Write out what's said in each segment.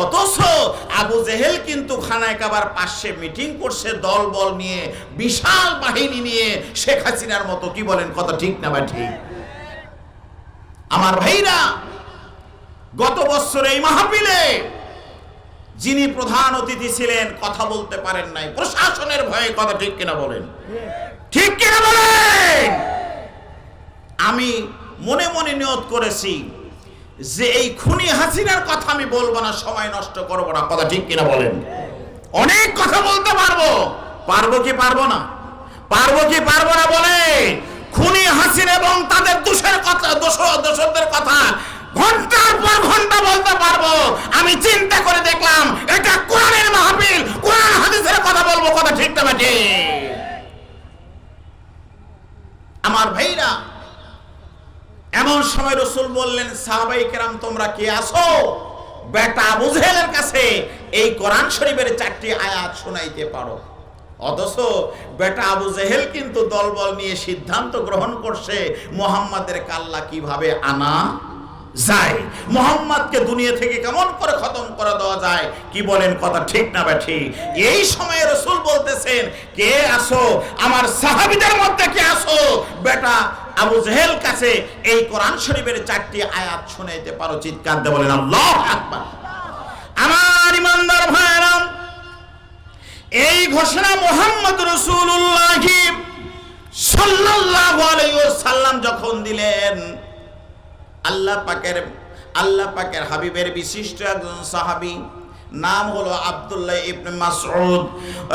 অথচ আবু জেহেল কিন্তু খানায় কাবার পাশে মিটিং করছে দল বল নিয়ে, বিশাল বাহিনী নিয়ে শেখ হাসিনার মতো, কি বলেন কত ঠিক না বা ঠিক? আমার ভাইরা, গত বছর এই মাহফিলে যিনি প্রধান অতিথি ছিলেন, কথা বলতে পারেন নাই, প্রশাসনের ভয়ে কথা ঠিক কিনা বলেন? ঠিক কিনা বলেন? আমি মনে মনে নিয়ত করেছি যে এই খুনি হাসিনার কথা আমি বলব না, সময় নষ্ট করব না। কথা ঠিক কিনা বলেন? অনেক কথা বলতে পারব। পারব কি পারব না? পারব কি পারব না বলে? খুনি হাসিন এবং তাদের দোষের কথা, দোষ, দোষদের কথা ঘণ্টার পর ঘণ্টা বলতে পারব। আমি চিন্তা করে দেখলাম এটা কোরআনের মাহফিল কোরআন হাদিসের কথা বলব কথা ঠিক না বেটে আমার ভাইরা এমন সময় রসুল বললেন সাহাবাই তোমরা কি আসো বেটা বুঝেলের কাছে এই কোরআন শরীফের চারটি আয়াত শোনাইতে পারো। অথচ বেটা আবু জেহেল কিন্তু দলবল নিয়ে সিদ্ধান্ত গ্রহণ করছে, মোহাম্মদের কাল্লা কীভাবে আনা যায়? মোহাম্মদকে দুনিয়া থেকে কেমন করে খতম করে দেওয়া যায়? কি বলেন কথা ঠিক না ব্যাঠি এই সময়ে রসুল বলতেছেন, কে আসো আমার সাহাবিদের মধ্যে কে আসো বেটা আবু জেহেল কাছে এই কোরআন শরীফের চারটি আয়াত শুনাইতে পারো, চিৎকার দিয়ে বলেন, আল্লাহ আকবার। আমার ইমানদার ভাইরাম এই ঘোষণা মোহাম্মদ রসুল্লাহ সাল্লাল্লাহু আলাইহি ওয়াসাল্লাম যখন দিলেন, আল্লাহ পাকের আল্লাহ পাকের হাবিবের বিশিষ্ট একজন সাহাবী নাম হলো আব্দুল্লাহ ইবনে মাসউদ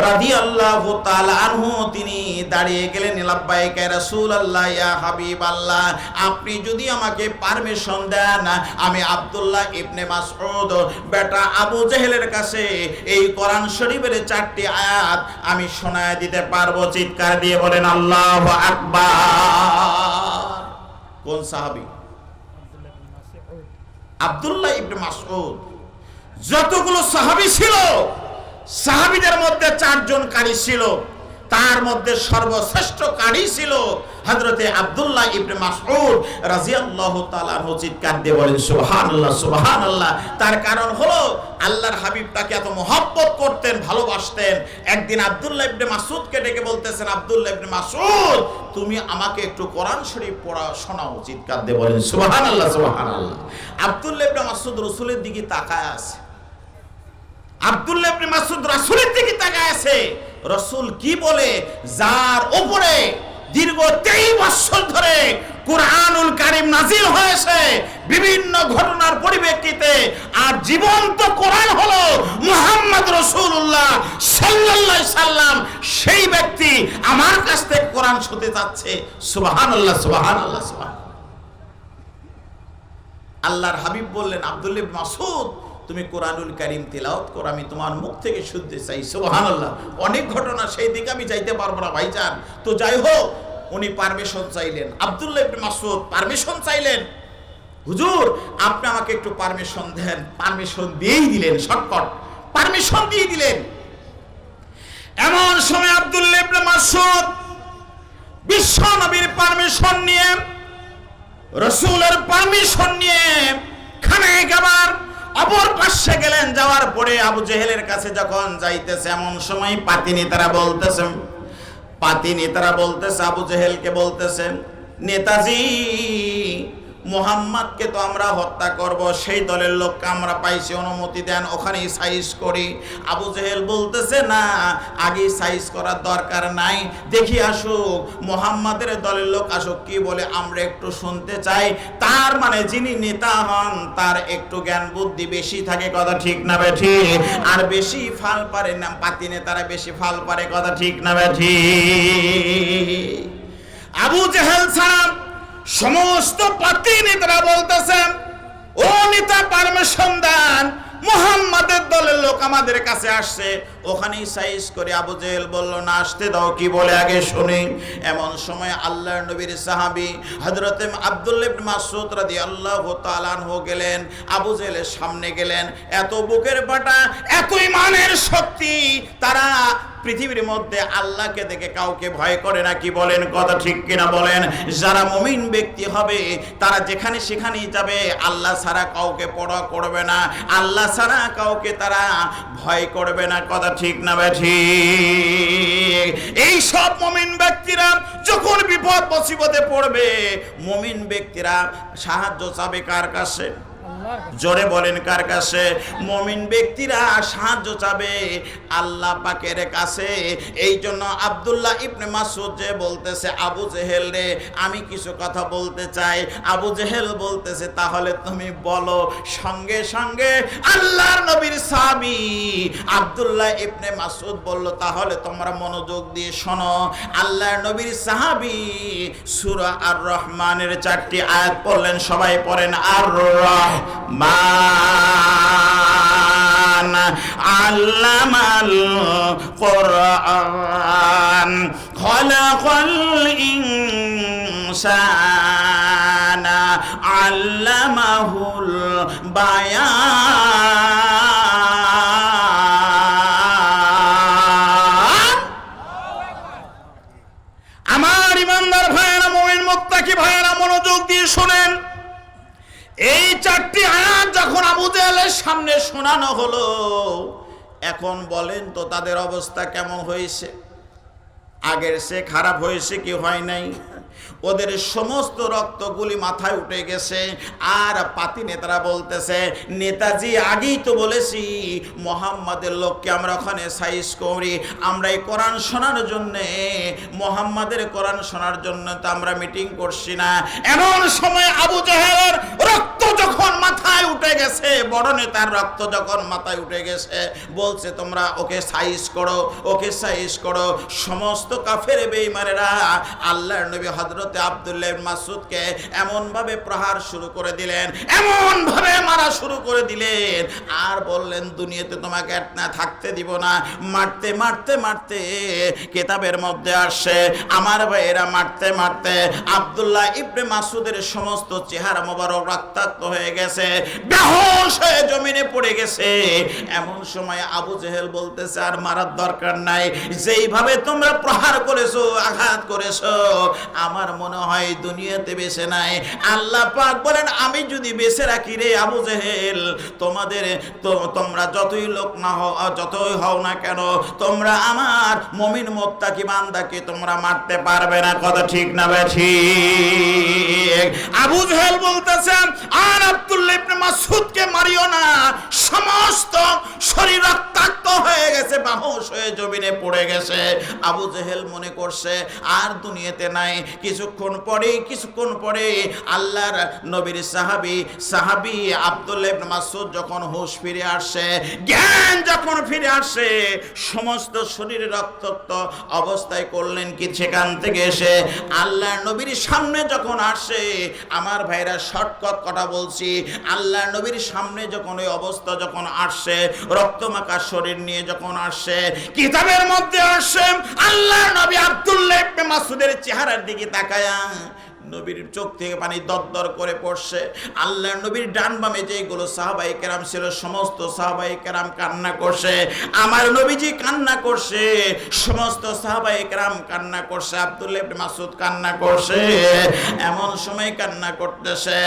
রাদিয়াল্লাহু তাআলা আনহু। তিনি দাঁড়িয়ে গেলেন, লাব্বাইক ইয়া রাসূলুল্লাহ, ইয়া হাবিবাল্লাহ, আপনি যদি আমাকে পারমিশন দেন, আমি আবদুল্লাহ ইবনে মাসউদ, বেটা আবু জেহেলের কাছে এই কোরআন শরীফের চারটি আয়াত আমি শোনায় দিতে পারব। চিৎকার দিয়ে বলেন, আল্লাহু আকবার। কোন সাহাবী? আব্দুল্লাহ ইবনে মাসউদ। যতগুলো সাহাবী ছিল, সাহাবীদের মধ্যে চারজন কারি ছিল। তার মধ্যে সর্বশ্রেষ্ঠ কারি ছিল হযরতে আব্দুল্লাহ ইবনে মাসউদ রাদিয়াল্লাহু তাআলা চিৎকার দিয়ে বলেন, সুবহানাল্লাহ সুবহানাল্লাহ। তার কারণ হলো, আল্লাহর হাবিব তাকে এত মহব্বত করতেন, ভালোবাসতেন। একদিন আব্দুল্লাহ ইবনে মাসউদকে ডেকে বলতেছেন, আব্দুল্লাহ ইবনে মাসউদ, তুমি আমাকে একটু কোরআন শরীফ পড়া, শোনাও। চিৎকার দিয়ে বলেন, সুবহানাল্লাহ সুবহানাল্লাহ। আব্দুল্লাহ ইবনে মাসউদ রাসূলের দিকে তাকায় আছে। আব্দুল্লাহ মাসউদ রাসূলের দিকে তাকায় আছে। রাসূল কি বলে? যার উপরে দীর্ঘ তেই বছর ধরে কোরআনুল কারিম নাজিল হয়েছে, বিভিন্ন ঘটনার পরিপ্রেক্ষিতে আর জীবন্ত কোরআন হলো মুহাম্মদ রসুল্লাহ সাল্লাল্লাহ সাল্লাম। সেই ব্যক্তি আমার কাছ থেকে কোরআন শুনতে যাচ্ছে সুবহানাল্লাহ সুবহানাল্লাহ সুবহান আল্লাহর হাবিব বললেন আব্দুল মাসুদ তুমি কোরআনুল কারিম তেলাওয়াত করো, আমি তোমার মুখ থেকে শুনতে চাই, সুবহানাল্লাহ। অনেক ঘটনা সেই দিকে আমি যাইতে পারব না, ভাইজান। তো যাই হোক, উনি পারমিশন চাইলেন। আব্দুল্লাহ ইবনে মাসুদ পারমিশন চাইলেন। হুজুর, আপনি আমাকে একটু পারমিশন দেন। পারমিশন দিয়েই দিলেন, শর্টকট। পারমিশন দিয়ে দিলেন। এমন সময় আব্দুল্লাহ ইবনে মাসুদ বিশ্ব নবীর পারমিশন নিয়ে, রসুলের পারমিশন নিয়ে খানে গাবার অপর পাশে গেলেন, যাওয়ার পরে আবু জেহেলের কাছে যখন যাইতেছে, এমন সময় পাতি নেতারা বলতেছে পাতি নেতারা বলতেছে, আবু জেহেলকে বলতেছেন নেতাজি মোহাম্মদকে তো আমরা হত্যা করব, সেই দলের লোককে আমরা পাইছি অনুমতি দেন, ওখানেই সাইজ করি। আবু জেহেল বলতেছে, না আগে সাইজ করার দরকার নাই। দেখি আসুক, মোহাম্মদের দলের লোক আসুক, কি বলে আমরা একটু শুনতে চাই। তার মানে যিনি নেতা হন, তার একটু জ্ঞান বুদ্ধি বেশি থাকে, কথা ঠিক না বেঠি আর বেশি ফাল পারে না, পাতি নেতারা বেশি ফাল পারে, কথা ঠিক না বেঠি আবু জেহেল ছাড়া সমস্ত পাতি নেতারা বলতেছেন, ও নেতা পারমিশন দেন মোহাম্মদের দলের লোক আমাদের কাছে আসছে। ওখানেই সাইজ করে আবু জেহেল বলল, না, আসতে দাও কি বলে আগে শুনি। এমন সময় আল্লাহর নবীর সাহাবী হযরতে আব্দুল্লাহ ইবনে মাসউদ রাদিয়াল্লাহু তাআলা আনহু গেলেন, আবু জেহেলের সামনে গেলেন। এত বুকের পাটা এত ইমানের শক্তি তারা পৃথিবীর মধ্যে আল্লাহকে দেখে কাউকে ভয় করে না কি বলেন? কথা ঠিক কিনা বলেন? যারা মুমিন ব্যক্তি হবে, তারা যেখানে সেখানেই যাবে। আল্লাহ ছাড়া কাউকে পড়া করবে না। আল্লাহ ছাড়া কাউকে তারা ভয় করবে না। কথা ঠিক না বেঠি এই সব মুমিন ব্যক্তিরা যখন বিপদ মুসিবতে পড়বে, মুমিন ব্যক্তিরা সাহায্য চাবে কার কাছে? জোরে বলেন, কার কাছে? মমিন ব্যক্তিরা সাহায্য চাবে আল্লাহ পাকের কাছে। এই জন্য আব্দুল্লাহ ইবনে মাসুদ যে বলতেছে, আবু জেহেল রে, আমি কিছু কথা বলতে চাই। আবু জেহেল বলতেছে, তাহলে তুমি বলো, সঙ্গে সঙ্গে আল্লাহর নবীর সাহাবী আব্দুল্লাহ ইবনে মাসুদ বলল, তাহলে তোমরা মনোযোগ দিয়ে শোনো, আল্লাহর নবীর সাহাবী সূরা আর রহমানের চারটি আয়াত পড়লেন, সবাই পড়েন আর রহমান আল্লামাল কোরআন খলাকাল ইনসানা আল্লামাহুল বায়ান। হলো। এখন বলেন তো তাদের অবস্থা কেমন হয়েছে? আগের সে খারাপ হয়েছে কি হয় নাই। ওদের সমস্ত রক্তগুলি মাথায় উঠে গেছে। আর পাতি নেতারা বলতেছে, নেতাজি, আগেই তো বলেছি, মোহাম্মদের লোককে আমরা ওখানে সাইজ করি। আমরা এই কোরআন শোনার জন্যে, মোহাম্মদের কোরআন শোনার জন্য তো আমরা মিটিং করছি না। এমন সময় আবু জাহেলের রক্ত যখন মাথায় উঠে গেছে, বড় নেতার রক্ত যখন মাথায় উঠে গেছে, বলছে, তোমরা ওকে সাইজ করো, ওকে সাইজ করো। সমস্ত কাফের বেঈমানেরা আল্লাহর নবী হযরতে আব্দুল্লাহ ইবনে মাসউদকে এমন ভাবে প্রহার শুরু করে দিলেন এমন ভাবে মারা শুরু করে দিলেন। আর বললেন, দুনিয়াতে তোমাকে না থাকতে দিব না। মারতে মারতে মারতে কিতাবের মধ্যে আসে আমার ভাইয়েরা মারতে মারতে আব্দুল্লাহ ইবনে মাসুদের সমস্ত চেহারা মোবারক রক্তাক্ত হয়ে গেছে হয়ে জমিনে পড়ে গেছে। এমন সময় আবু জেহেল বলতেছে, আর মারার দরকার নাই। যেইভাবে তোমরা প্রহার করেছ, আঘাত করেছ, আমার মনে হয় দুনিয়াতে বেঁচে নাই। আল্লাহ পাক বলেন, আমি যদি বেঁচে রাখি রে আবু জেহেল, তোমাদের তো তোমরা যতই লোক না হও, যতই হও না কেন, তোমরা আমার মমিন মোত্তাকি বান্দাকে তোমরা মারতে পারবে না। কথা ঠিক না ঠিক? আবু জেহেল বলতেছেন আর আব্দুল্লাহ ইবনে মাসউদকে মারিও না। সমস্ত শরীর রক্তাক্ত হয়ে গেছে বাহুশ হয়ে জমিনে পড়ে গেছে। আবু জেহেল মনে করছে, আর দুনিয়াতে নাই। কিছুক্ষণ পরে কিছুক্ষণ পরে আল্লাহর নবীর সাহাবী সাহাবী আব্দুল্লাহ ইবনে মাসউদ যখন হুঁশ ফিরে আসে, জ্ঞান যখন ফিরে আসে, সমস্ত শরীরে রক্তাক্ত অবস্থায় করলেন কি? সেখান থেকে এসে আল্লাহর নবীর সামনে যখন আসে, আমার ভাইরা শর্টকট কথা বলছি, আল্লাহর নবীর সামনে যখন ওই অবস্থা যখন আসছে রক্তমাখা শরীর নিয়ে যখন আসছে কিতাবের মধ্যে আসে আল্লাহর নবী আব্দুল্লাহ ইবনে মাসুদের চেহারার দিকে তাকায়া নবীর চোখ থেকে পানি দরদর করে পড়ছে। আল্লাহর নবীর ডান বামে যেগুলো সাহাবাই কেরাম ছিল, সমস্ত সাহাবাই কেরাম কান্না করছে। আমার নবীজি কান্না করছে, সমস্ত সাহাবাই কেরাম কান্না করছে ইবনে মাসুদ কান্না করছে। এমন সময় কান্না করতেছে,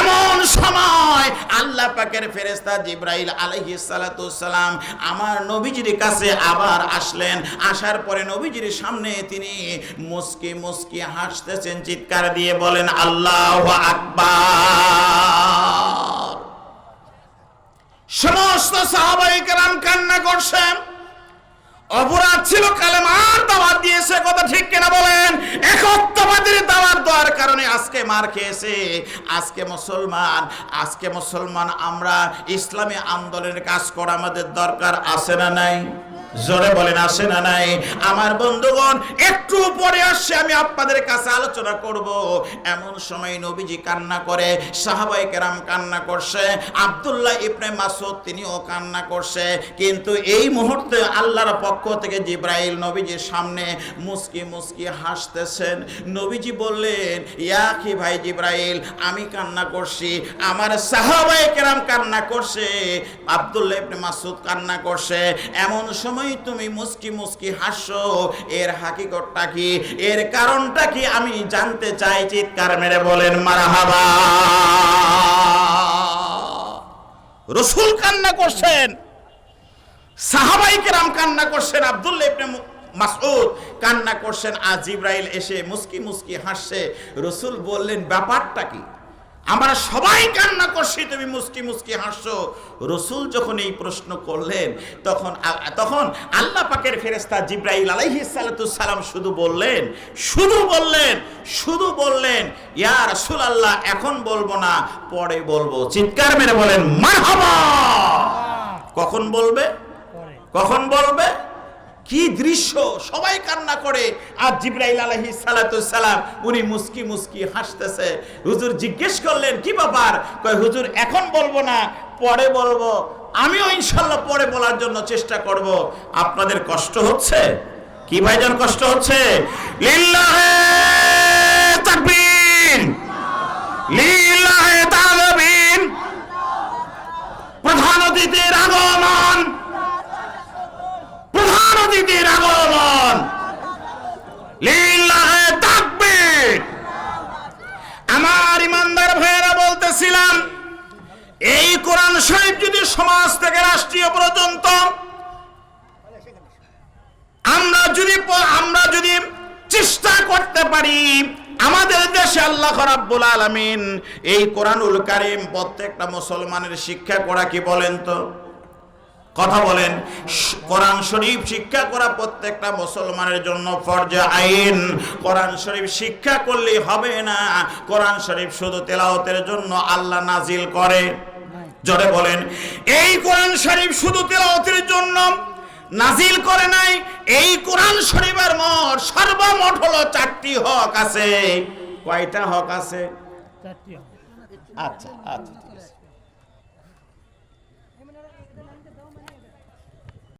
এমন সময় আল্লাহ পাকের ফেরেশতা জিব্রাইল সালাতু সালাম আমার নবীজির কাছে আবার আসলেন। আসার পরে নবীজির সামনে তিনি মুস্কি মুস্কি হাসতেছেন, চিৎকার দিয়ে বলেন, আল্লাহ আকবার। সমস্ত সাহাবাই কেরাম কান্না করছেন। অপরাধ ছিল কালেমার দাওয়াত দিয়েছে, কথা ঠিক কিনা বলেন? একত্ববাদের দাওয়াত দেওয়ার কারণে আজকে মার খেয়েছে। আজকে মুসলমান আজকে মুসলমান, আমরা ইসলামী আন্দোলনের কাজ করা আমাদের দরকার আছে না নাই? জোরে বলেন, আসে না নাই? আমার বন্ধুগণ, একটু পরে আসছে আমি আপনাদের কাছে আলোচনা করব। এমন সময় নবীজি কান্না করে সাহাবাই কেরাম কান্না করছে, আব্দুল্লাহ ইবনে মাসুদ তিনিও কান্না করছে। কিন্তু এই মুহূর্তে আল্লাহর পক্ষ থেকে জিব্রাইল নবীজির সামনে মুস্কি মুস্কি হাসতেছেন। নবীজি বললেন, ইয়া কি ভাই জিব্রাইল, আমি কান্না করছি, আমার সাহাবাই কেরাম কান্না করছে, আব্দুল্লাহ ইবনে মাসুদ কান্না করছে। এমন সময় তুমি মুস্কি মুস্কি হাসছো। এর হাকিকতটা কি? এর কারণটা কি? আমি জানতে চাই, চিৎকার মেরে বলেন, মারাহাবা। রসুল কান্না করছেন, সাহাবাই কেরাম কান্না করছেন আব্দুল্লাহ ইবনে মাসউদ কান্না করছেন আজ জিব্রাইল এসে মুস্কি মুস্কি হাসছে। রসুল বললেন, ব্যাপারটা কি? আমরা সবাই কান্না করছি তুমি মুস্কি মুস্কি হাসছো। রসুল যখন এই প্রশ্ন করলেন তখন তখন আল্লাহ পাকের ফেরেস্তা জিব্রাইল আলাইহিস সালাম শুধু বললেন শুধু বললেন শুধু বললেন ইয়া রাসূল আল্লাহ এখন বলব না পরে বলব। চিৎকার মেরে বলেন মারহাবা! কখন বলবে? কখন বলবে? কি দৃশ্য? সবাই কান্না করে। আর জিব্রাইল আলহি সালাম, উনি মুস্কি মুস্কি হাসতেছে। হুজুর জিজ্ঞেস করলেন, কি ব্যাপার? কয়, হুজুর, এখন বলব না, পরে বলব। আমিও ইনশাল্লাহ পরে বলার জন্য চেষ্টা করব। আপনাদের কষ্ট হচ্ছে? কি ভাইজন, কষ্ট হচ্ছে? লিল্লাহে তাকবীর লিল্লাহে তাকবীর প্রধান অতিথির আগমন প্রধান অতিথির আগমন লিল্লাহে তাকবীর আমার ইমানদার ভাইয়েরা বলতেছিলাম এই কোরআন শরীফ যদি সমাজ থেকে রাষ্ট্রীয় পর্যন্ত, আমরা যদি আমরা যদি চেষ্টা করতে পারি, আমাদের দেশে আল্লাহ রাব্বুল আলামিন এই কোরআনুল কারীম প্রত্যেকটা মুসলমানের শিক্ষা করা কি বলেন তো? কথা বলেন। কোরআন শরীফ শিক্ষা করা প্রত্যেকটা মুসলমানের জন্য ফরজে আইন। কোরআন শরীফ শিক্ষা করলেই হবে না। কোরআন শরীফ শুধু তেলাওয়াতের জন্য আল্লাহ নাজিল করে। জোরে বলেন এই কোরআন শরীফ শুধু তেলাওয়াতের জন্য নাজিল করে নাই এই কোরআন শরীফের মোট সর্বমোট হলো চারটি হক আছে। কয়টা হক আছে? আচ্ছা আচ্ছা।